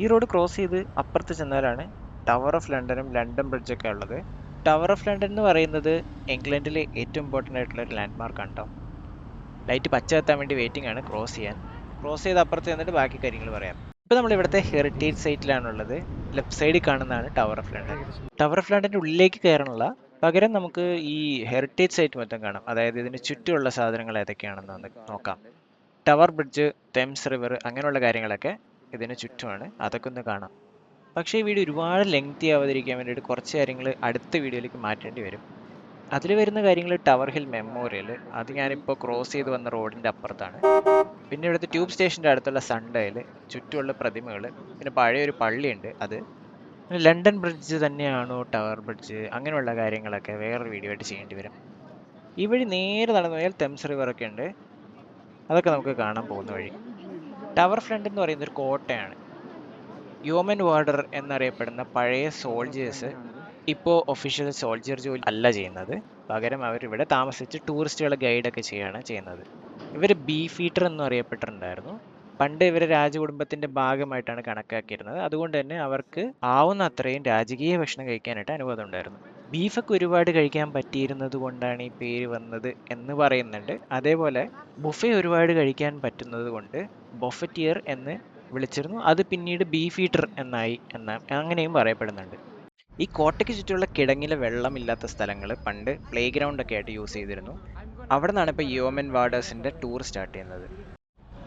ഈ road cross ചെയ്ത് അപ്പുറത്ത് ചെന്നാലാണ് ടവർ ഓഫ് ലണ്ടനും ലണ്ടൻ ബ്രിഡ്ജൊക്കെ ഉള്ളത്. ടവർ ഓഫ് ലണ്ടൻ എന്ന് പറയുന്നത് ഇംഗ്ലണ്ടിലെ ഏറ്റവും ഇമ്പോർട്ടന്റ് ആയിട്ടുള്ള ഒരു ലാൻഡ് മാർക്കാണ് കേട്ടോ ലൈറ്റ് പച്ച എത്താൻ വേണ്ടി വെയിറ്റിംഗ് ആണ് ക്രോസ് ചെയ്യാൻ. ക്രോസ് ചെയ്ത് അപ്പുറത്ത് ചെന്നിട്ട് ബാക്കി കാര്യങ്ങൾ പറയാം. ഇപ്പോൾ നമ്മൾ ഇവിടുത്തെ ഹെറിറ്റേജ് സൈറ്റിലാണുള്ളത് ലെഫ്റ്റ് സൈഡിൽ കാണുന്നതാണ് tower of London tower of ലണ്ടന്റെ ഉള്ളിലേക്ക് കയറാനുള്ള പകരം നമുക്ക് ഈ ഹെറിറ്റേജ് സൈറ്റ് മൊത്തം കാണാം. അതായത് ഇതിന് ചുറ്റുമുള്ള സാധനങ്ങൾ ഏതൊക്കെയാണെന്ന് നോക്കാം. ടവർ ബ്രിഡ്ജ് തെംസ് റിവർ അങ്ങനെയുള്ള കാര്യങ്ങളൊക്കെ ഇതിന് ചുറ്റുമാണ്. അതൊക്കെ ഒന്ന് കാണാം. പക്ഷേ ഈ വീഡിയോ ഒരുപാട് ലെങ്തി ആവാതിരിക്കാൻ വേണ്ടിയിട്ട് കുറച്ച് കാര്യങ്ങൾ അടുത്ത വീഡിയോയിലേക്ക് മാറ്റേണ്ടി വരും. അതിൽ വരുന്ന കാര്യങ്ങൾ ടവർ ഹിൽ മെമ്മോറിയൽ അത് ഞാനിപ്പോൾ ക്രോസ് ചെയ്ത് വന്ന റോഡിന്റെ അപ്പുറത്താണ്. പിന്നെ ഇവിടുത്തെ ട്യൂബ് സ്റ്റേഷന്റെ അടുത്തുള്ള സൺഡേയിൽ ചുറ്റുമുള്ള പ്രതിമകൾ പിന്നെ പഴയൊരു പള്ളിയുണ്ട് അത്. പിന്നെ ലണ്ടൻ ബ്രിഡ്ജ് തന്നെയാണോ ടവർ ബ്രിഡ്ജ് അങ്ങനെയുള്ള കാര്യങ്ങളൊക്കെ വേറൊരു വീഡിയോ ആയിട്ട് ചെയ്യേണ്ടി വരും. ഈ വഴി നേരെ നടന്നു പോയാൽ തെംസ് റിവറൊക്കെ ഉണ്ട്. അതൊക്കെ നമുക്ക് കാണാൻ പോകുന്ന വഴി. ടവർ ഫ്രണ്ട് എന്ന് പറയുന്ന ഒരു കോട്ടയാണ്. ഹ്യൂമൻ വാർഡർ എന്നറിയപ്പെടുന്ന പഴയ സോൾജേഴ്സ് ഇപ്പോൾ ഒഫീഷ്യൽ സോൾജിയർ ജോലി അല്ല ചെയ്യുന്നത്. പകരം അവരിവിടെ താമസിച്ച് ടൂറിസ്റ്റുകളെ ഗൈഡൊക്കെ ചെയ്യുകയാണ് ചെയ്യുന്നത്. ഇവർ ബീ ഫീറ്റർ എന്നും അറിയപ്പെട്ടിട്ടുണ്ടായിരുന്നു. പണ്ട് ഇവർ രാജകുടുംബത്തിന്റെ ഭാഗമായിട്ടാണ് കണക്കാക്കിയിരുന്നത്. അതുകൊണ്ട് തന്നെ അവർക്ക് ആവുന്ന അത്രയും രാജകീയ ഭക്ഷണം കഴിക്കാനായിട്ട് അനുവാദം ഉണ്ടായിരുന്നു. ബീഫൊക്കെ ഒരുപാട് കഴിക്കാൻ പറ്റിയിരുന്നത് കൊണ്ടാണ് ഈ പേര് വന്നത് എന്ന് പറയുന്നുണ്ട്. അതേപോലെ ബുഫെ ഒരുപാട് കഴിക്കാൻ പറ്റുന്നത് കൊണ്ട് ബൊഫറ്റിയർ എന്ന് വിളിച്ചിരുന്നു. അത് പിന്നീട് ബീഫ് ഈറ്റർ എന്നായി എന്ന അങ്ങനെയും പറയപ്പെടുന്നുണ്ട്. ഈ കോട്ടയ്ക്ക് ചുറ്റുമുള്ള കിടങ്ങിലെ വെള്ളമില്ലാത്ത സ്ഥലങ്ങൾ പണ്ട് പ്ലേ ഗ്രൗണ്ട് ഒക്കെ ആയിട്ട് യൂസ് ചെയ്തിരുന്നു. അവിടെ നിന്നാണ് ഇപ്പോൾ യോമൻ വാർഡേഴ്സിന്റെ ടൂർ സ്റ്റാർട്ട് ചെയ്യുന്നത്.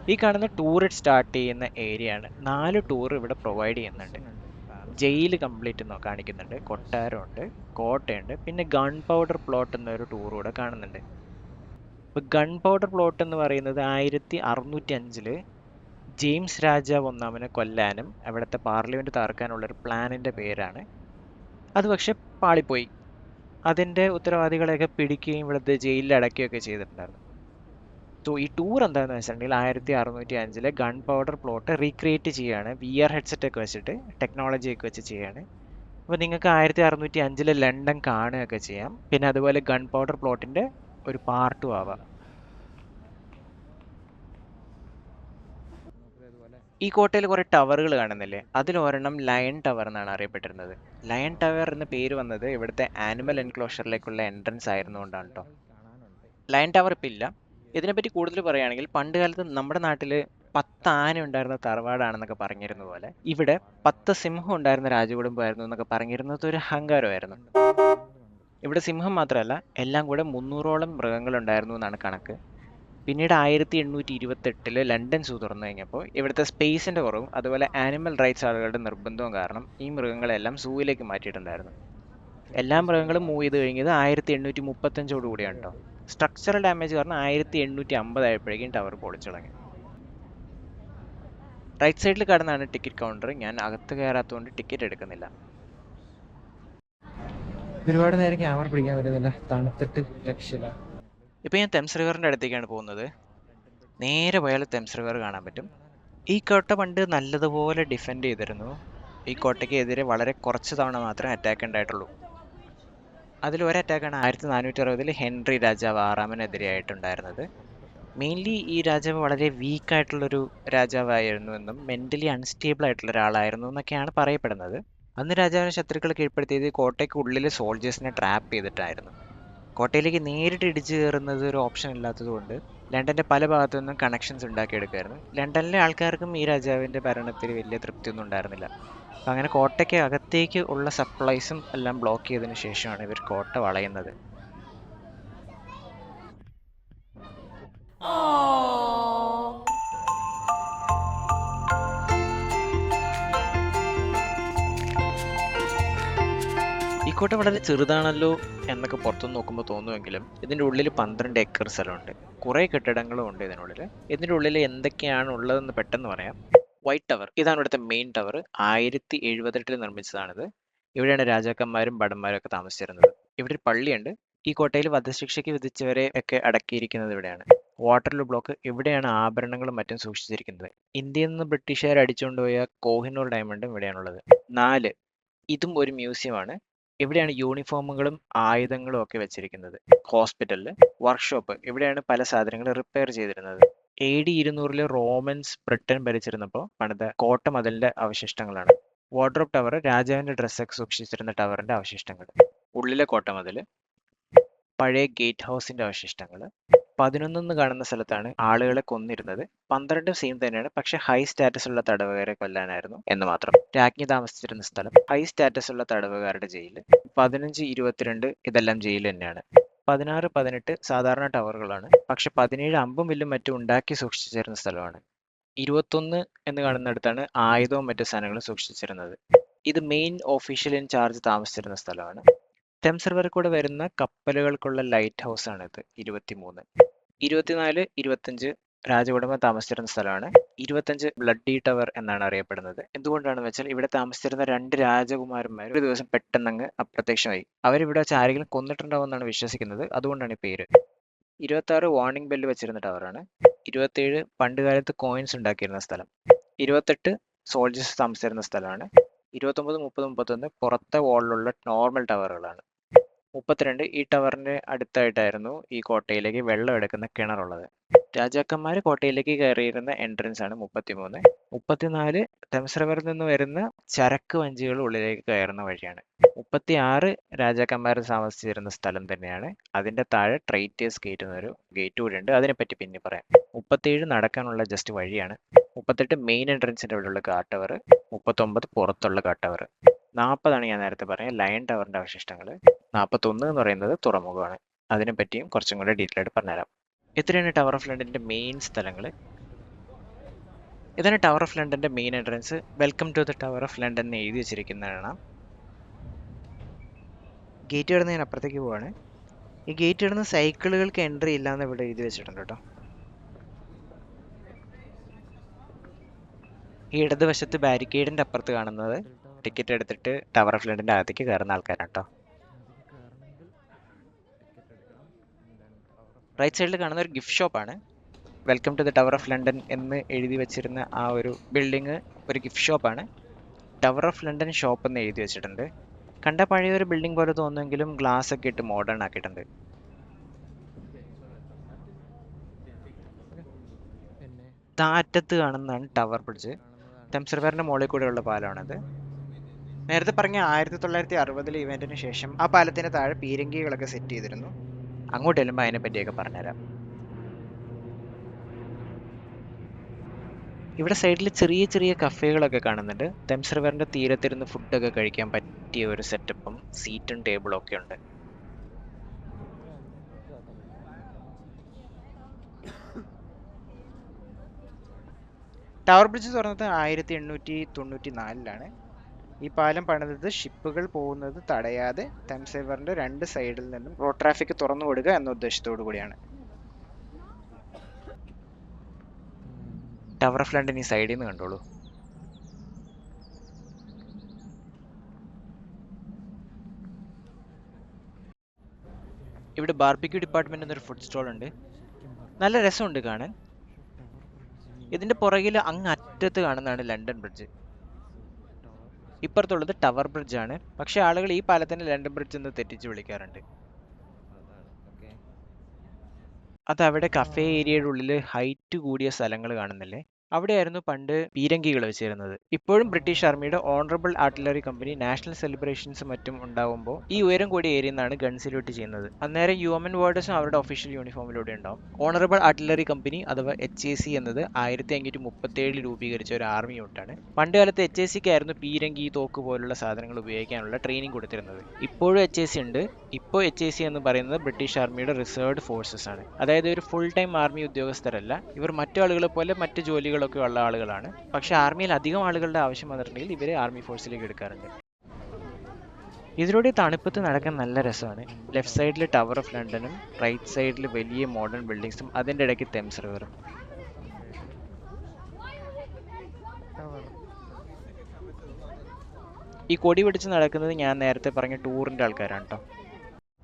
ഈ കാണുന്ന ടൂർ സ്റ്റാർട്ട് ചെയ്യുന്ന ഏരിയ ആണ് നാല് ടൂർ ഇവിടെ പ്രൊവൈഡ് ചെയ്യുന്നുണ്ട്. ജയിൽ കംപ്ലീറ്റ് കാണിക്കുന്നുണ്ട്. കൊട്ടാരമുണ്ട് കോട്ടയുണ്ട്. പിന്നെ ഗൺ പൗഡർ പ്ലോട്ട് എന്നൊരു ടൂർ കൂടെ കാണുന്നുണ്ട്. ഗൺ പൗഡർ പ്ലോട്ട് എന്ന് പറയുന്നത് ആയിരത്തി അറുന്നൂറ്റി അഞ്ചിൽ ജെയിംസ് രാജാവ് ഒന്നാമനെ കൊല്ലാനും അവിടുത്തെ പാർലമെന്റ് തകർക്കാനുള്ള ഒരു പ്ലാനിന്റെ പേരാണ്. അത് പക്ഷെ പാളിപ്പോയി. അതിന്റെ ഉത്തരവാദികളെയൊക്കെ പിടിക്കുകയും ഇവിടുത്തെ ജയിലിൽ അടയ്ക്കുകയൊക്കെ ചെയ്തിട്ടുണ്ടായിരുന്നു. സോ ഈ ടൂർ എന്താണെന്ന് വെച്ചിട്ടുണ്ടെങ്കിൽ ആയിരത്തി അറുന്നൂറ്റി അഞ്ചിലെ ഗൺ പൗഡർ പ്ലോട്ട് റീക്രിയേറ്റ് ചെയ്യാണ് വി ആർ ഹെഡ്സെറ്റ് ഒക്കെ വെച്ചിട്ട് ടെക്നോളജി ഒക്കെ വെച്ച് ചെയ്യാണ് അപ്പോൾ നിങ്ങൾക്ക് ആയിരത്തി അറുന്നൂറ്റി അഞ്ചിലെ ലണ്ടൻ കാണുകയൊക്കെ ചെയ്യാം. പിന്നെ അതുപോലെ ഗൺ പൗഡർ പ്ലോട്ടിന്റെ ഒരു പാർട്ടും ആവാം. ഈ കോട്ടയിൽ കുറേ ടവറുകൾ കാണുന്നില്ലേ? അതിലൊരെണ്ണം ലയൺ ടവർ എന്നാണ് അറിയപ്പെട്ടിരുന്നത്. ലയൺ ടവർ എന്ന പേര് വന്നത് ഇവിടുത്തെ ആനിമൽ എൻക്ലോഷറിലേക്കുള്ള എൻട്രൻസ് ആയിരുന്നുകൊണ്ടാണ് കേട്ടോ ലയൺ ടവർ ഇപ്പം ഇല്ല. ഇതിനെപ്പറ്റി കൂടുതൽ പറയുകയാണെങ്കിൽ പണ്ട് കാലത്ത് നമ്മുടെ നാട്ടിൽ പത്ത് ആന ഉണ്ടായിരുന്ന തറവാടാണെന്നൊക്കെ പറഞ്ഞിരുന്ന പോലെ ഇവിടെ പത്ത് സിംഹം ഉണ്ടായിരുന്ന രാജകുടുംബമായിരുന്നു എന്നൊക്കെ പറഞ്ഞിരുന്നത് ഒരു അഹങ്കാരമായിരുന്നു. ഇവിടെ സിംഹം മാത്രമല്ല എല്ലാം കൂടെ മുന്നൂറോളം മൃഗങ്ങൾ ഉണ്ടായിരുന്നു എന്നാണ് കണക്ക്. പിന്നീട് ആയിരത്തി എണ്ണൂറ്റി ഇരുപത്തെട്ടിൽ ലണ്ടൻ സൂ തുറന്നു കഴിഞ്ഞപ്പോൾ ഇവിടുത്തെ സ്പേസിന്റെ കുറവും അതുപോലെ ആനിമൽ റൈറ്റ്സ് ആളുകളുടെ നിർബന്ധവും കാരണം ഈ മൃഗങ്ങളെല്ലാം സൂവിലേക്ക് മാറ്റിയിട്ടുണ്ടായിരുന്നു. എല്ലാ മൃഗങ്ങളും മൂവ് ചെയ്ത് കഴിഞ്ഞത് ആയിരത്തി എണ്ണൂറ്റി മുപ്പത്തഞ്ചോടുകൂടിയാണ് കേട്ടോ സ്ട്രക്ചറൽ ഡാമേജ് കാരണം ആയിരത്തി എണ്ണൂറ്റി അമ്പതായപ്പോഴേക്കും ടവർ പൊളിച്ചുടങ്ങി റൈറ്റ് സൈഡിൽ കടന്നാണ് ടിക്കറ്റ് കൗണ്ടർ ഞാൻ അകത്ത് കയറാത്തതുകൊണ്ട് ടിക്കറ്റ് എടുക്കുന്നില്ല. ഒരുപാട് നേരം ക്യാമറ പിടിക്കാൻ പറ്റുന്നില്ല. തണുത്തിട്ട് രക്ഷയില്ല. ഇപ്പൊ ഞാൻ തെംസ് റിവറിന്റെ അടുത്തേക്കാണ് പോകുന്നത്. നേരെ പോയാൽ തെംസ് റിവർ കാണാൻ പറ്റും. ഈ കോട്ട പണ്ട് നല്ലതുപോലെ ഡിഫെൻഡ് ചെയ്തിരുന്നു. ഈ കോട്ടയ്ക്ക് എതിരെ വളരെ കുറച്ച് തവണ മാത്രമേ അറ്റാക്ക് ഉണ്ടായിട്ടുള്ളൂ. അതിൽ ഒരു അറ്റാക്കാണ് ആയിരത്തി നാനൂറ്റി അറുപതിൽ ഹെൻറി രാജാവ് ആറാമനെതിരെയായിട്ടുണ്ടായിരുന്നത് മെയിൻലി ഈ രാജാവ് വളരെ വീക്കായിട്ടുള്ളൊരു രാജാവായിരുന്നു എന്നും മെന്റലി അൺസ്റ്റേബിൾ ആയിട്ടുള്ള ഒരാളായിരുന്നു എന്നൊക്കെയാണ് പറയപ്പെടുന്നത്. അന്ന് രാജാവിനെ ശത്രുക്കൾ കീഴ്പ്പെടുത്തിയത് കോട്ടയ്ക്ക് ഉള്ളിൽ സോൾജേഴ്സിനെ ട്രാപ്പ് ചെയ്തിട്ടായിരുന്നു. കോട്ടയിലേക്ക് നേരിട്ട് ഇടിച്ചു കയറുന്നത് ഒരു ഓപ്ഷൻ ഇല്ലാത്തതുകൊണ്ട് ലണ്ടന്റെ പല ഭാഗത്തു നിന്നും കണക്ഷൻസ് ഉണ്ടാക്കിയെടുക്കുമായിരുന്നു ലണ്ടനിലെ ആൾക്കാർക്കും ഈ രാജാവിന്റെ ഭരണത്തിൽ വലിയ തൃപ്തിയൊന്നും ഉണ്ടായിരുന്നില്ല. അങ്ങനെ കോട്ടയ്ക്ക് അകത്തേക്ക് ഉള്ള സപ്ലൈസും എല്ലാം ബ്ലോക്ക് ചെയ്തതിനു ശേഷമാണ് ഇവർ കോട്ട വളയുന്നത്. ഈ കോട്ട വളരെ ചെറുതാണല്ലോ എന്നൊക്കെ പുറത്തുനിന്ന് നോക്കുമ്പോൾ തോന്നുമെങ്കിലും ഇതിന്റെ ഉള്ളിൽ പന്ത്രണ്ട് ഏക്കർ സ്ഥലമുണ്ട്. കുറേ കെട്ടിടങ്ങളും ഉണ്ട് ഇതിനുള്ളിൽ. ഇതിന്റെ ഉള്ളിൽ എന്തൊക്കെയാണ് ഉള്ളതെന്ന് പെട്ടെന്ന് പറയാം. വൈറ്റ് ടവർ ഇതാണ് ഇവിടുത്തെ മെയിൻ ടവർ ആയിരത്തി എഴുപത്തെട്ടിൽ നിർമ്മിച്ചതാണിത്. ഇവിടെയാണ് രാജാക്കന്മാരും ഭടന്മാരും ഒക്കെ താമസിച്ചിരുന്നത്. ഇവിടെ ഒരു പള്ളിയുണ്ട്. ഈ കോട്ടയിൽ വധശിക്ഷയ്ക്ക് വിധിച്ചവരെ ഒക്കെ അടക്കിയിരിക്കുന്നത് ഇവിടെയാണ്. വാട്ടർലൂ ബ്ലോക്ക് ഇവിടെയാണ് ആഭരണങ്ങളും മറ്റും സൂക്ഷിച്ചിരിക്കുന്നത്. ഇന്ത്യയിൽ നിന്ന് ബ്രിട്ടീഷുകാർ അടിച്ചുകൊണ്ടുപോയ കോഹിനൂർ ഡയമണ്ടും ഇവിടെയാണുള്ളത്. നാല് ഇതും ഒരു മ്യൂസിയമാണ് ഇവിടെയാണ് യൂണിഫോമുകളും ആയുധങ്ങളും ഒക്കെ വെച്ചിരിക്കുന്നത്. ഹോസ്പിറ്റലിൽ വർക്ക്ഷോപ്പ് ഇവിടെയാണ് പല സാധനങ്ങളും റിപ്പയർ ചെയ്തിരുന്നത്. എ ഡി ഇരുന്നൂറിൽ റോമൻസ് ബ്രിട്ടൻ ഭരിച്ചിരുന്നപ്പോൾ പണിത കോട്ട മതിലിന്റെ അവശിഷ്ടങ്ങളാണ്. വാർഡ്രോബ് ടവർ രാജാവിന്റെ ഡ്രസ്സൊക്കെ സൂക്ഷിച്ചിരുന്ന ടവറിന്റെ അവശിഷ്ടങ്ങൾ. ഉള്ളിലെ കോട്ട മതിൽ പഴയ ഗേറ്റ് ഹൗസിന്റെ അവശിഷ്ടങ്ങൾ പതിനൊന്നെന്ന് കാണുന്ന സ്ഥലത്താണ് ആളുകളെ കൊന്നിരുന്നത്. പന്ത്രണ്ടും സെയിം തന്നെയാണ് പക്ഷെ ഹൈ സ്റ്റാറ്റസ് ഉള്ള തടവുകാരെ കൊല്ലാനായിരുന്നു എന്ന് മാത്രം. രാജ്ഞി താമസിച്ചിരുന്ന സ്ഥലം ഹൈ സ്റ്റാറ്റസ് ഉള്ള തടവുകാരുടെ ജയിൽ പതിനഞ്ച് ഇരുപത്തിരണ്ട് ഇതെല്ലാം ജയിൽ തന്നെയാണ്. പതിനാറ് പതിനെട്ട് സാധാരണ ടവറുകളാണ്. പക്ഷെ പതിനേഴ് അമ്പും വില്ലും മറ്റും ഉണ്ടാക്കി സൂക്ഷിച്ചിരുന്ന സ്ഥലമാണ്. ഇരുപത്തൊന്ന് എന്ന് കാണുന്നിടത്താണ് ആയുധവും മറ്റു സാധനങ്ങളും സൂക്ഷിച്ചിരുന്നത്. ഇത് മെയിൻ ഓഫീഷ്യൽ ഇൻ ചാർജ് താമസിച്ചിരുന്ന സ്ഥലമാണ്. തെംസ് റിവർ കൂടെ വരുന്ന കപ്പലുകൾക്കുള്ള ലൈറ്റ് ഹൗസ് ആണ് ഇത് ഇരുപത്തിമൂന്ന്. ഇരുപത്തിനാല് ഇരുപത്തഞ്ച് രാജകുടുംബം താമസിച്ചിരുന്ന സ്ഥലമാണ്. ഇരുപത്തഞ്ച് ബ്ലഡി ടവർ എന്നാണ് അറിയപ്പെടുന്നത്. എന്തുകൊണ്ടാണെന്ന് വെച്ചാൽ ഇവിടെ താമസിച്ചിരുന്ന രണ്ട് രാജകുമാരന്മാർ ഒരു ദിവസം പെട്ടെന്ന് അങ്ങ് അപ്രത്യക്ഷമായി. അവരിവിടെ വെച്ച് ആരെങ്കിലും കൊന്നിട്ടുണ്ടാവുമെന്നാണ് വിശ്വസിക്കുന്നത്. അതുകൊണ്ടാണ് ഈ പേര്. ഇരുപത്തി ആറ് വാർണിംഗ് ബെല്ല് വെച്ചിരുന്ന ടവറാണ് ഇരുപത്തേഴ് പണ്ട് കാലത്ത് കോയിൻസ് ഉണ്ടാക്കിയിരുന്ന സ്ഥലം. ഇരുപത്തെട്ട് സോൾജേഴ്സ് താമസിച്ചിരുന്ന സ്ഥലമാണ്. ഇരുപത്തൊമ്പത് മുപ്പത് മുപ്പത്തൊന്ന് പുറത്തെ വാളിലുള്ള നോർമൽ ടവറുകളാണ് മുപ്പത്തിരണ്ട് ഈ ടവറിന്റെ അടുത്തായിട്ടായിരുന്നു ഈ കോട്ടയിലേക്ക് വെള്ളം എടുക്കുന്ന കിണറുള്ളത്. രാജാക്കന്മാർ കോട്ടയിലേക്ക് കയറിയിരുന്ന എൻട്രൻസ് ആണ് മുപ്പത്തിമൂന്ന്. മുപ്പത്തിനാല് തെംസ് നിന്ന് വരുന്ന ചരക്ക് വഞ്ചികൾ ഉള്ളിലേക്ക് കയറുന്ന വഴിയാണ്. മുപ്പത്തി ആറ് രാജാക്കന്മാർ താമസിച്ചിരുന്ന സ്ഥലം തന്നെയാണ്. അതിന്റെ താഴെ ട്രൈറ്റേഴ്സ് ഗേറ്റ് എന്നൊരു ഗേറ്റ് കൂടി ഉണ്ട്. അതിനെപ്പറ്റി പിന്നെ പറയാം. മുപ്പത്തിയേഴ് നടക്കാനുള്ള ജസ്റ്റ് വഴിയാണ്. മുപ്പത്തെട്ട് മെയിൻ എൻട്രൻസിന്റെ അവിടെയുള്ള ഗാർഡ് ടവർ മുപ്പത്തൊമ്പത് പുറത്തുള്ള ഗാർഡ് ടവർ നാൽപ്പതാണ് ഞാൻ നേരത്തെ പറഞ്ഞ ലയൺ ടവറിന്റെ അവശിഷ്ടങ്ങൾ നാൽപ്പത്തൊന്ന് എന്ന് പറയുന്നത് തുറമുഖമാണ്. അതിനെപ്പറ്റിയും കുറച്ചും കൂടെ ഡീറ്റെയിൽ ആയിട്ട് പറഞ്ഞുതരാം. ഇത്രയാണ് ടവർ ഓഫ് ലണ്ടന്റെ മെയിൻ സ്ഥലങ്ങൾ ഇതാണ് tower of ലണ്ടന്റെ main entrance welcome to the tower of London എന്ന് എഴുതി വെച്ചിരിക്കുന്നതാണ്. ഗേറ്റ് കിടന്ന് ഞാൻ അപ്പുറത്തേക്ക് പോവാണ്. ഈ ഗേറ്റ് കിടന്ന് സൈക്കിളുകൾക്ക് എൻട്രി ഇല്ല എന്ന് ഇവിടെ എഴുതി വെച്ചിട്ടുണ്ട് കേട്ടോ. ഈ ഇടതുവശത്ത് ബാരിക്കേഡിന്റെ അപ്പുറത്ത് കാണുന്നത് ടിക്കറ്റ് എടുത്തിട്ട് ടവർ ഓഫ് ലണ്ടന്റെ അകത്തേക്ക് കയറുന്ന ആൾക്കാരാണ് കേട്ടോ. റൈറ്റ് സൈഡിൽ കാണുന്ന ഒരു ഗിഫ്റ്റ് ഷോപ്പാണ് welcome to the tower of London എന്ന് എഴുതി വെച്ചിരുന്ന ആ ഒരു ബിൽഡിങ് ഒരു ഗിഫ്റ്റ് ഷോപ്പാണ് ടവർ ഓഫ് ലണ്ടൻ ഷോപ്പ് എന്ന് എഴുതി വെച്ചിട്ടുണ്ട്. കണ്ട പഴയ ഒരു ബിൽഡിംഗ് പോലെ തോന്നുമെങ്കിലും ഗ്ലാസ് ഒക്കെ ഇട്ട് മോഡേൺ ആക്കിയിട്ടുണ്ട്. താറ്റത്ത് കാണുന്നതാണ് ടവർ ബ്രിഡ്ജ് തെംസ് റിവറിന്റെ മുകളിൽ കൂടെയുള്ള പാലമാണിത്. നേരത്തെ പറഞ്ഞ ആയിരത്തി തൊള്ളായിരത്തി അറുപതിലെ ഇവന്റിന് ശേഷം ആ പാലത്തിന്റെ താഴെ പീരങ്കികളൊക്കെ സെറ്റ് ചെയ്തിരുന്നു. അങ്ങോട്ട് ചെല്ലുമ്പോൾ അതിനെ പറ്റിയൊക്കെ പറഞ്ഞുതരാം. ഇവിടെ സൈഡിൽ ചെറിയ ചെറിയ കഫേകളൊക്കെ കാണുന്നുണ്ട്. തെംസ് റിവറിന്റെ തീരത്തിരുന്ന് ഫുഡൊക്കെ കഴിക്കാൻ പറ്റിയ ഒരു സെറ്റപ്പും സീറ്റും ടേബിളും ഒക്കെ ഉണ്ട്. ടവർ ബ്രിഡ്ജ് തുറന്നത് ആയിരത്തി എണ്ണൂറ്റി തൊണ്ണൂറ്റി നാലിലാണ് ഈ പാലം പണിതത് ഷിപ്പുകൾ പോകുന്നത് തടയാതെ തെംസ് റിവറിന്റെ രണ്ട് സൈഡിൽ നിന്നും റോഡ് ട്രാഫിക് തുറന്നു കൊടുക്കുക എന്ന ഉദ്ദേശത്തോടു കൂടിയാണ്. ടവർ ഓഫ് ലണ്ടൻ ഈ സൈഡിൽ നിന്ന് കണ്ടോളൂ. ഇവിടെ ബാർബിക്യൂ ഡിപ്പാർട്ട്മെന്റ് എന്നൊരു ഫുഡ് സ്റ്റോൾ ഉണ്ട്. നല്ല രസമുണ്ട് കാണാൻ. ഇതിന്റെ പുറകിൽ അങ്ങ് അറ്റത്ത് കാണുന്നതാണ് ലണ്ടൻ ബ്രിഡ്ജ് ഇപ്പുറത്തുള്ളത് ടവർ ബ്രിഡ്ജ് ആണ്. പക്ഷെ ആളുകൾ ഈ പാലത്തിന് ലണ്ടൻ ബ്രിഡ്ജ് എന്ന് തെറ്റിച്ച് വിളിക്കാറുണ്ട്. അത് അവിടെ കഫേ ഏരിയയുടെ ഉള്ളിൽ ഹൈറ്റ് കൂടിയ സ്ഥലങ്ങൾ കാണുന്നില്ലേ? അവിടെയായിരുന്നു പണ്ട് പീരങ്കികൾ വെച്ചിരുന്നത്. ഇപ്പോഴും ബ്രിട്ടീഷ് ആർമിയുടെ honourable artillery company national celebrations മറ്റും ഉണ്ടാവുമ്പോൾ ഈ ഉയരം കൂടിയ ഏരിയയിൽ നിന്നാണ് ഗൺ സല്യൂട്ട് ചെയ്യുന്നത്. അന്നേരം യു എം വാർഡേഴ്സും അവരുടെ ഒഫീഷ്യൽ യൂണിഫോമിലൂടെ ഉണ്ടാവും. ഓണറബിൾ ആർട്ടിലറി കമ്പനി അഥവാ എച്ച് എ സി എന്നത് ആയിരത്തി അഞ്ഞൂറ്റി മുപ്പത്തേഴിൽ രൂപീകരിച്ച ഒരു ആർമി യൂണിറ്റാണ്. പണ്ട് കാലത്ത് എച്ച് എ സിക്കായിരുന്നു പീരങ്കി തോക്ക് പോലുള്ള സാധനങ്ങൾ ഉപയോഗിക്കാനുള്ള ട്രെയിനിങ് കൊടുത്തിരുന്നത്. ഇപ്പോഴും എച്ച് എ സി ഉണ്ട്. ഇപ്പോൾ എച്ച് എ സി എന്ന് പറയുന്നത് ബ്രിട്ടീഷ് ആർമിയുടെ റിസർവ്ഡ് ഫോഴ്സസ് ആണ്. അതായത് ഒരു ഫുൾ ടൈം ആർമി ഉദ്യോഗസ്ഥരല്ല. ഇവർ മറ്റു ആളുകളെ പോലെ മറ്റ് ജോലികളൊക്കെ ഉള്ള ആളുകളാണ്. പക്ഷെ ആർമിയിൽ അധികം ആളുകളുടെ ആവശ്യം വന്നിട്ടുണ്ടെങ്കിൽ ഇവരെ ആർമി ഫോഴ്സിലേക്ക് എടുക്കാറുണ്ട്. ഇതിലൂടെ തണുപ്പത്ത് നടക്കാൻ നല്ല രസമാണ്. ലെഫ്റ്റ് സൈഡിൽ ടവർ ഓഫ് ലണ്ടനും റൈറ്റ് സൈഡിൽ വലിയ മോഡേൺ ബിൽഡിങ്സും അതിന്റെ ഇടയ്ക്ക് തെംസ് റിവറും. ഈ കൊടി പിടിച്ച് നടക്കുന്നത് ഞാൻ നേരത്തെ പറഞ്ഞ ടൂറിന്റെ ആൾക്കാരാണ് കേട്ടോ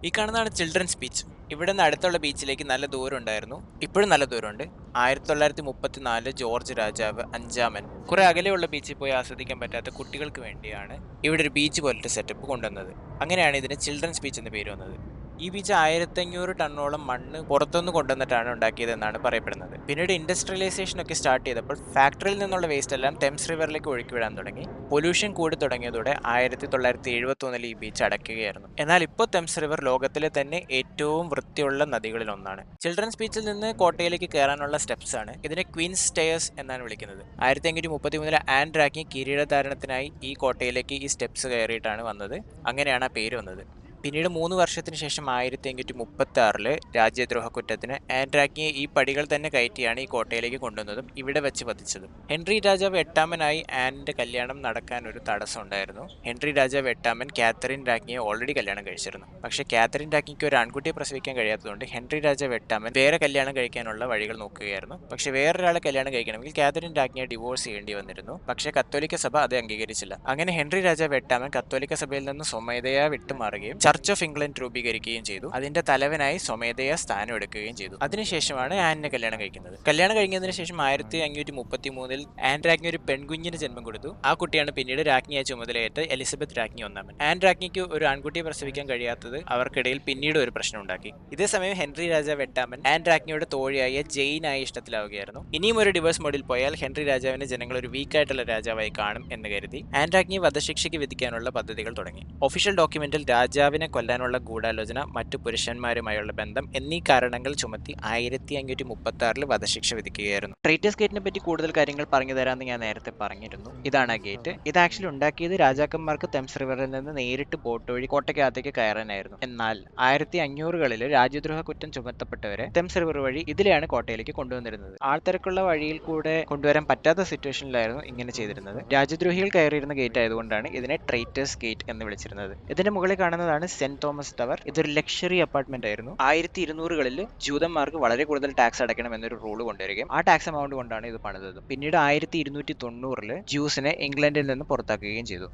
ഈ കാണുന്നതാണ് ചിൽഡ്രൻസ് ബീച്ച് ഇവിടെ നിന്ന് അടുത്തുള്ള ബീച്ചിലേക്ക് നല്ല ദൂരം ഉണ്ടായിരുന്നു. ഇപ്പോഴും നല്ല ദൂരമുണ്ട്. ആയിരത്തി തൊള്ളായിരത്തി മുപ്പത്തി നാല് ജോർജ് രാജാവ് അഞ്ചാമൻ. കുറെ അകലെയുള്ള ബീച്ചിൽ പോയി ആസ്വദിക്കാൻ പറ്റാത്ത കുട്ടികൾക്ക് വേണ്ടിയാണ് ഇവിടെ ഒരു ബീച്ച് പോലത്തെ സെറ്റപ്പ് കൊണ്ടുവന്നത്. അങ്ങനെയാണ് ഇതിന് ചിൽഡ്രൻസ് ബീച്ച് എന്ന പേര് വന്നത്. ഈ ബീച്ച് ആയിരത്തി അഞ്ഞൂറ് ടണ്ണോളം മണ്ണ് പുറത്തുനിന്ന് കൊണ്ടുവന്നിട്ടാണ് ഉണ്ടാക്കിയതെന്നാണ് പറയപ്പെടുന്നത്. പിന്നീട് ഇൻഡസ്ട്രിയലൈസേഷൻ ഒക്കെ സ്റ്റാർട്ട് ചെയ്തപ്പോൾ ഫാക്ടറിയിൽ നിന്നുള്ള വേസ്റ്റ് എല്ലാം ടെംസ് റിവറിലേക്ക് ഒഴുക്കി വിടാൻ തുടങ്ങി. പൊല്യൂഷൻ കൂടി തുടങ്ങിയതോടെ ആയിരത്തി തൊള്ളായിരത്തി എഴുപത്തി ഈ ബീച്ച് അടയ്ക്കുകയായിരുന്നു. എന്നാൽ ഇപ്പോൾ ടെംസ് റിവർ ലോകത്തിലെ തന്നെ ഏറ്റവും വൃത്തിയുള്ള നദികളിൽ ഒന്നാണ് ചിൽഡ്രൻസ് ബീച്ചിൽ നിന്ന് കോട്ടയിലേക്ക് കയറാനുള്ള സ്റ്റെപ്സ് ആണ് ഇതിനെ ക്വീൻസ് സ്റ്റേഴ്സ് എന്നാണ് വിളിക്കുന്നത്. ആയിരത്തി അഞ്ഞൂറ്റി മുപ്പത്തി മൂന്നിലെ ആൻഡ് കിരീടധാരണത്തിനായി ഈ കോട്ടയിലേക്ക് ഈ സ്റ്റെപ്സ് കയറിയിട്ടാണ് വന്നത്. അങ്ങനെയാണ് ആ പേര് വന്നത്. പിന്നീട് മൂന്ന് വർഷത്തിന് ശേഷം ആയിരത്തി അഞ്ഞൂറ്റി മുപ്പത്തി ആറിൽ രാജ്യദ്രോഹ കുറ്റത്തിന് ആൻഡ്രാക്കിയെ ഈ പടികൾ തന്നെ കയറ്റിയാണ് ഈ കോട്ടയിലേക്ക് കൊണ്ടുവന്നതും ഇവിടെ വെച്ച് വധിച്ചതും. ഹെൻറി രാജാവ് എട്ടാമനായി ആനിന്റെ കല്യാണം നടക്കാൻ ഒരു തടസ്സം ഉണ്ടായിരുന്നു ഹെൻറി രാജാവ് എട്ടാമൻ കാത്തറിൻ രാജ്ഞിയെ ഓൾറെഡി കല്യാണം കഴിച്ചിരുന്നു. പക്ഷെ കാത്തറിൻ രാജ്ഞിക്ക് ഒരു ആൺകുട്ടിയെ പ്രസവിക്കാൻ കഴിയാത്തതുകൊണ്ട് ഹെൻറി രാജാവ് എട്ടാമൻ വേറെ കല്യാണം കഴിക്കാനുള്ള വഴികൾ നോക്കുകയായിരുന്നു. പക്ഷെ വേറൊരാളെ കല്യാണം കഴിക്കണമെങ്കിൽ കാത്തറിൻ രാജ്ഞിയെ ഡിവോഴ്സ് ചെയ്യേണ്ടി വന്നിരുന്നു. പക്ഷേ കത്തോലിക്ക സഭ അത് അംഗീകരിച്ചില്ല. അങ്ങനെ ഹെൻറി രാജാവ് എട്ടാമൻ കത്തോലിക്ക സഭയിൽ നിന്ന് സ്വമേധയാ വിട്ടുമാറുകയും ചർച്ച് ഓഫ് ഇംഗ്ലണ്ട് രൂപീകരിക്കുകയും ചെയ്തു. അതിന്റെ തലവനായി സ്വമേധയ സ്ഥാനം എടുക്കുകയും ചെയ്തു. അതിനുശേഷമാണ് ആനിനെ കല്യാണം കഴിക്കുന്നത്. കല്യാണം കഴിഞ്ഞതിന് ശേഷം ആയിരത്തി അഞ്ഞൂറ്റി മുപ്പത്തി മൂന്നിൽ ആൻ രാജ്ഞി ഒരു പെൺകുഞ്ഞിന് ജന്മം കൊടുത്തു. ആ കുട്ടിയാണ് പിന്നീട് രാജ്ഞിയായി ചുമതലയേറ്റ എലിസബത്ത് രാജ്ഞി ഒന്നാമൻ. ആൻ രാജ്ഞിക്ക് ഒരു ആൺകുട്ടിയെ പ്രസവിക്കാൻ കഴിയാത്തത് അവർക്കിടയിൽ പിന്നീട് ഒരു പ്രശ്നം ഉണ്ടാക്കി ഇതേസമയം ഹെൻറി രാജാവ് വെട്ടാമൻ ആൻ രാജ്ഞിയുടെ തോഴിയായ ജെയിനായി ഇഷ്ടത്തിലാവുകയായിരുന്നു. ഇനിയും ഒരു ഡിവോഴ്സ് മോഡിൽ പോയാൽ ഹെൻറി രാജാവിനെ ജനങ്ങൾ ഒരു വീക്കായിട്ടുള്ള രാജാവായി കാണും എന്ന് കരുതി. ആൻ രാജ്ഞി വധശിക്ഷയ്ക്ക് വിധിക്കാനുള്ള പദ്ധതികൾ തുടങ്ങി. ഒഫീഷ്യൽ ഡോക്യുമെന്റിൽ രാജാവിനെ കൊല്ലാനുള്ള ഗൂഢാലോചന മറ്റു പുരുഷന്മാരുമായുള്ള ബന്ധം എന്നീ കാരണങ്ങൾ ചുമത്തി ആയിരത്തി അഞ്ഞൂറ്റി മുപ്പത്തി ആറിൽ വധശിക്ഷ വിധിക്കുകയായിരുന്നു. ട്രേറ്റേഴ്സ് ഗേറ്റിനെ പറ്റി കൂടുതൽ കാര്യങ്ങൾ പറഞ്ഞു തരാമെന്ന് ഞാൻ നേരത്തെ പറഞ്ഞിരുന്നു. ഇതാണ് ആ ഗേറ്റ് ഇത് ആക്ച്വലി ഉണ്ടാക്കിയത് രാജാക്കന്മാർക്ക് തെംസ് റിവറിൽ നിന്ന് നേരിട്ട് ബോട്ട് വഴി കോട്ടയ്ക്കകത്തേക്ക് കയറാനായിരുന്നു. എന്നാൽ ആയിരത്തി അഞ്ഞൂറുകളിൽ രാജ്യദ്രോഹ കുറ്റം ചുമത്തപ്പെട്ടവരെ തെംസ് റിവർ വഴി ഇതിലെയാണ് കോട്ടയിലേക്ക് കൊണ്ടുവന്നിരുന്നത്. ആൾത്തിരക്കുള്ള വഴിയിൽ കൂടെ കൊണ്ടുവരാൻ പറ്റാത്ത സിറ്റുവേഷനിലായിരുന്നു ഇങ്ങനെ ചെയ്തിരുന്നത്. രാജ്യദ്രോഹികൾ കയറിയിരുന്ന ഗേറ്റ് ആയതുകൊണ്ടാണ് ഇതിനെ ട്രേറ്റേഴ്സ് ഗേറ്റ് എന്ന് വിളിച്ചിരുന്നത്. ഇതിന്റെ മുകളിൽ കാണുന്നതാണ് സെന്റ് തോമസ് ടവർ. ഇതൊരു ലക്ഷറി അപ്പാർട്ട്മെന്റ് ആയിരുന്നു. ആയിരത്തി ഇരുന്നൂറുകളിൽ ജൂതന്മാർക്ക് വളരെ കൂടുതൽ ടാക്സ് അടയ്ക്കണം എന്നൊരു റൂൾ കൊണ്ടുവരികയും ആ ടാക്സ് എമൗണ്ട് കൊണ്ടാണ് ഇത് പണിതത്. പിന്നീട് ആയിരത്തി ഇരുന്നൂറ്റി തൊണ്ണൂറിൽ ജ്യൂസിനെ ഇംഗ്ലണ്ടിൽ നിന്ന് പുറത്താക്കുകയും ചെയ്തു.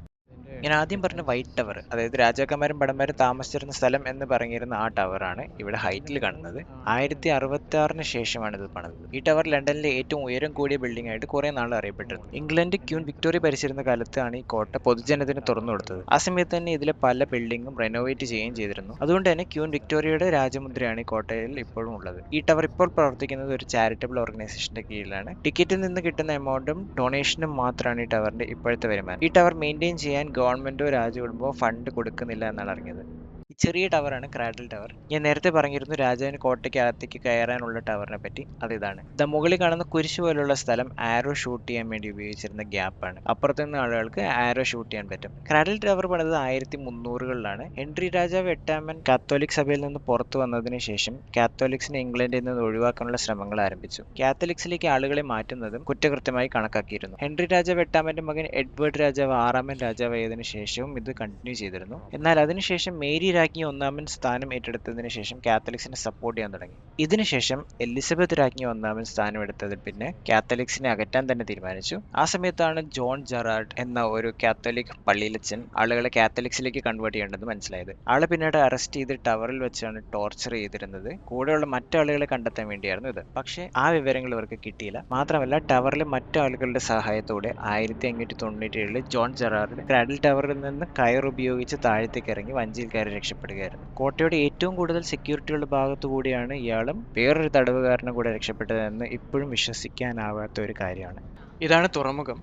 ഞാൻ ആദ്യം പറഞ്ഞ വൈറ്റ് ടവർ അതായത് രാജാക്കന്മാരും ഭടന്മാരും താമസിച്ചിരുന്ന സ്ഥലം എന്ന് പറഞ്ഞിരുന്ന ആ ടവറാണ് ഇവിടെ ഹൈറ്റിൽ കാണുന്നത്. ആയിരത്തി അറുപത്തി ആറിന് ശേഷമാണ് ഇത് പണിതത്. ഈ ടവർ ലണ്ടനിലെ ഏറ്റവും ഉയരം കൂടിയ ബിൽഡിംഗ് ആയിട്ട് കുറെ നാൾ അറിയപ്പെട്ടിരുന്നു. ഇംഗ്ലണ്ട് ക്യൂൻ വിക്ടോറിയ ഭരിച്ചിരുന്ന കാലത്താണ് ഈ കോട്ട പൊതുജനത്തിന് തുറന്നു കൊടുത്തത്. ആ സമയത്ത് തന്നെ ഇതിലെ പല ബിൽഡിംഗും റെനോവേറ്റ് ചെയ്യുകയും ചെയ്തിരുന്നു. അതുകൊണ്ട് തന്നെ ക്യൂൻ വിക്ടോറിയയുടെ രാജമുദ്രയാണ് ഈ കോട്ടയിൽ ഇപ്പോഴും ഉള്ളത്. ഈ ടവർ ഇപ്പോൾ പ്രവർത്തിക്കുന്നത് ഒരു ചാരിറ്റബിൾ ഓർഗനൈസേഷന്റെ കീഴിലാണ്. ടിക്കറ്റിൽ നിന്ന് കിട്ടുന്ന എമൗണ്ടും ഡൊണേഷനും മാത്രമാണ് ഈ ടവറിന്റെ ഇപ്പോഴത്തെ വരുമാനം. ഈ ടവർ മെയിന്റെയിൻ ചെയ്യാൻ ഗവൺമെന്റോ രാജകുടുംബമോ ഫണ്ട് കൊടുക്കുന്നില്ല എന്നാണ് അറിഞ്ഞത്. ഈ ചെറിയ ടവറാണ് ക്രാഡിൽ ടവർ. ഞാൻ നേരത്തെ പറഞ്ഞിരുന്നു രാജാവിന് കോട്ടയ്ക്ക് അകത്തേക്ക് കയറാനുള്ള ടവറിനെ പറ്റി. അതിതാണ് ദ മുകളിൽ കാണുന്ന കുരിശ് പോലുള്ള സ്ഥലം ആരോ ഷൂട്ട് ചെയ്യാൻ വേണ്ടി ഉപയോഗിച്ചിരുന്ന ഗ്യാപ്പാണ് അപ്പുറത്ത് നിന്ന് ആളുകൾക്ക് ആരോ ഷൂട്ട് ചെയ്യാൻ പറ്റും. ക്രാഡിൽ ടവർ പണിതത് ആയിരത്തി മുന്നൂറുകളിലാണ്. ഹെൻറി രാജാവ് എട്ടാമൻ കാത്തോലിക് സഭയിൽ നിന്ന് പുറത്തു വന്നതിന് ശേഷം കാത്തോലിക്സിനെ ഇംഗ്ലണ്ടിൽ നിന്ന് ഒഴിവാക്കാനുള്ള ശ്രമങ്ങൾ ആരംഭിച്ചു. കാത്തലിക്സിലേക്ക് ആളുകളെ മാറ്റുന്നതും കുറ്റകൃത്യമായി കണക്കാക്കിയിരുന്നു. ഹെൻറി രാജാവ് എട്ടാമന്റെ മകൻ എഡ്വേർഡ് രാജാവ് ആറാമൻ രാജാവായതിനു ശേഷവും ഇത് കണ്ടിന്യൂ ചെയ്തിരുന്നു. എന്നാൽ അതിനുശേഷം മേരി രാജ്ഞി ഒന്നാമൻ സ്ഥാനം ഏറ്റെടുത്തതിന് ശേഷം കാത്തലിക്സിനെ സപ്പോർട്ട് ചെയ്യാൻ തുടങ്ങി. ഇതിനുശേഷം എലിസബത്ത് രാജ്ഞി ഒന്നാമൻ സ്ഥാനം എടുത്തതിൽ പിന്നെ കാത്തലിക്സിനെ അകറ്റാൻ തന്നെ തീരുമാനിച്ചു. ആ സമയത്താണ് ജോൺ ജെറാർഡ് എന്ന ഒരു കാത്തലിക് പള്ളിയിലച്ചൻ ആളുകളെ കാത്തലിക്സിലേക്ക് കൺവേർട്ട് ചെയ്യേണ്ടത് മനസ്സിലായത്. ആളെ പിന്നീട് അറസ്റ്റ് ചെയ്ത് ടവറിൽ വെച്ചാണ് ടോർച്ചർ ചെയ്തിരുന്നത്. കൂടെയുള്ള മറ്റാളുകളെ കണ്ടെത്താൻ വേണ്ടിയായിരുന്നു ഇത്. പക്ഷേ ആ വിവരങ്ങൾ ഇവർക്ക് കിട്ടിയില്ല. മാത്രമല്ല ടവറിലെ മറ്റാളുകളുടെ സഹായത്തോടെ ആയിരത്തി അഞ്ഞൂറ്റി തൊണ്ണൂറ്റി ഏഴിൽ ജോൺ ജെറാർഡ് ക്രാഡിൽ ടവറിൽ നിന്ന് കയർ ഉപയോഗിച്ച് താഴത്തേക്ക് ഇറങ്ങി വഞ്ചിയിൽ കയറി രക്ഷപ്പെടുകയായിരുന്നു. കോട്ടയുടെ ഏറ്റവും കൂടുതൽ സെക്യൂരിറ്റിയുള്ള ഭാഗത്തു കൂടിയാണ് ഇയാളും വേറൊരു തടവുകാരനും കൂടെ രക്ഷപ്പെട്ടതെന്ന് ഇപ്പോഴും വിശ്വസിക്കാനാവാത്ത ഒരു കാര്യമാണ്. ഇതാണ് തുറമുഖം.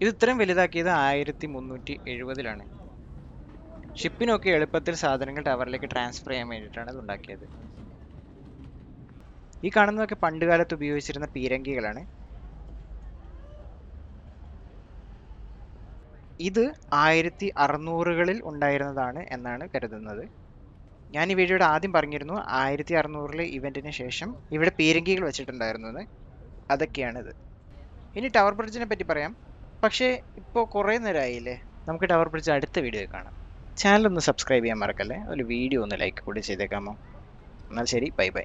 ഇത് ഇത്രയും വലുതാക്കിയത് ആയിരത്തി മുന്നൂറ്റി എഴുപതിലാണ് ഷിപ്പിനൊക്കെ എളുപ്പത്തിൽ സാധനങ്ങൾ ടവറിലേക്ക് ട്രാൻസ്ഫർ ചെയ്യാൻ വേണ്ടിയിട്ടാണ് ഇത് ഉണ്ടാക്കിയത്. ഈ കാണുന്നതൊക്കെ പണ്ടുകാലത്ത് ഉപയോഗിച്ചിരുന്ന പീരങ്കികളാണ്. ഇത് ആയിരത്തി അറുന്നൂറുകളിൽ ഉണ്ടായിരുന്നതാണ് എന്നാണ് കരുതുന്നത്. ഞാൻ ഈ വീഡിയോയുടെ ആദ്യം പറഞ്ഞിരുന്നു ആയിരത്തി അറുന്നൂറിലെ ഇവന്റിന് ശേഷം ഇവിടെ പീരങ്കികൾ വെച്ചിട്ടുണ്ടായിരുന്നത്. അതൊക്കെയാണിത്. ഇനി ടവർ ബ്രിഡ്ജിനെ പറ്റി പറയാം. പക്ഷേ ഇപ്പോൾ കുറേ നേരമായില്ലേ? നമുക്ക് ടവർ ബ്രിഡ്ജ് അടുത്ത വീഡിയോ കാണാം. ചാനൽ ഒന്ന് സബ്സ്ക്രൈബ് ചെയ്യാൻ മറക്കല്ലേ? ഒരു വീഡിയോ ഒന്ന് ലൈക്ക് കൂടി ചെയ്തേക്കാമോ? എന്നാൽ ശരി ബൈ ബൈ.